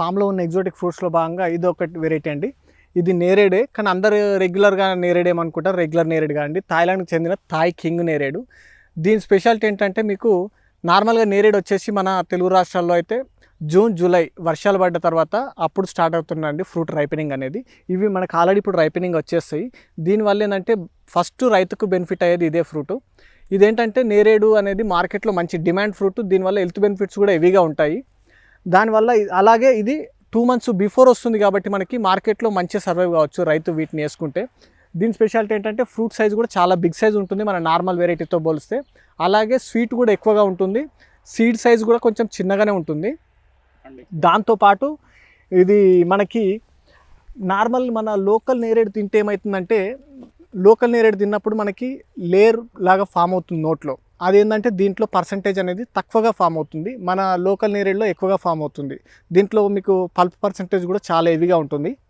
ఫామ్లో ఉన్న ఎగ్జోటిక్ ఫ్రూట్స్లో భాగంగా ఇది ఒక వెరైటీ అండి. ఇది నేరేడే కానీ అందరు రెగ్యులర్గా నేరేడు ఏమనుకుంటారు? రెగ్యులర్ నేరేడు కాదండి థాయిలాండ్కి చెందిన థాయ్ కింగ్ నేరేడు. దీని స్పెషాలిటీ ఏంటంటే మీకు నార్మల్గా నేరేడు వచ్చేసి మన తెలుగు రాష్ట్రాల్లో అయితే జూన్ జూలై వర్షాలు పడ్డ తర్వాత అప్పుడు స్టార్ట్ అవుతుందండి ఫ్రూట్ రైపెనింగ్ అనేది. ఇవి మనకు ఆల్రెడీ ఇప్పుడు రైపెనింగ్ వచ్చేస్తాయి. దీనివల్ల ఏంటంటే ఫస్ట్ రైతుకు బెనిఫిట్ అయ్యేది ఇదే ఫ్రూట్. ఇదేంటంటే నేరేడు అనేది మార్కెట్లో మంచి డిమాండ్ ఫ్రూట్. దీనివల్ల హెల్త్ బెనిఫిట్స్ కూడా హెవీగా ఉంటాయి. దానివల్ల అలాగే ఇది టూ మంత్స్ బిఫోర్ వస్తుంది కాబట్టి మనకి మార్కెట్లో మంచి సర్వైవ్ కావచ్చు రైతు వీటిని వేసుకుంటే. దీని స్పెషాలిటీ ఏంటంటే ఫ్రూట్ సైజ్ కూడా చాలా బిగ్ సైజ్ ఉంటుంది మన నార్మల్ వెరైటీతో పోలిస్తే. అలాగే స్వీట్ కూడా ఎక్కువగా ఉంటుంది. సీడ్ సైజ్ కూడా కొంచెం చిన్నగానే ఉంటుంది. దాంతోపాటు ఇది మనకి నార్మల్ మన లోకల్ నేరేడు తింటే ఏమవుతుందంటే లోకల్ నేరేడు తిన్నప్పుడు మనకి లేయర్ లాగా ఫామ్ అవుతుంది నోట్లో. అదేంటంటే దీంట్లో పర్సంటేజ్ అనేది తక్కువగా ఫామ్ అవుతుంది. మన లోకల్ నేరేడులో ఎక్కువగా ఫామ్ అవుతుంది. దీంట్లో మీకు పల్ప్ పర్సంటేజ్ కూడా చాలా హెవీగా ఉంటుంది.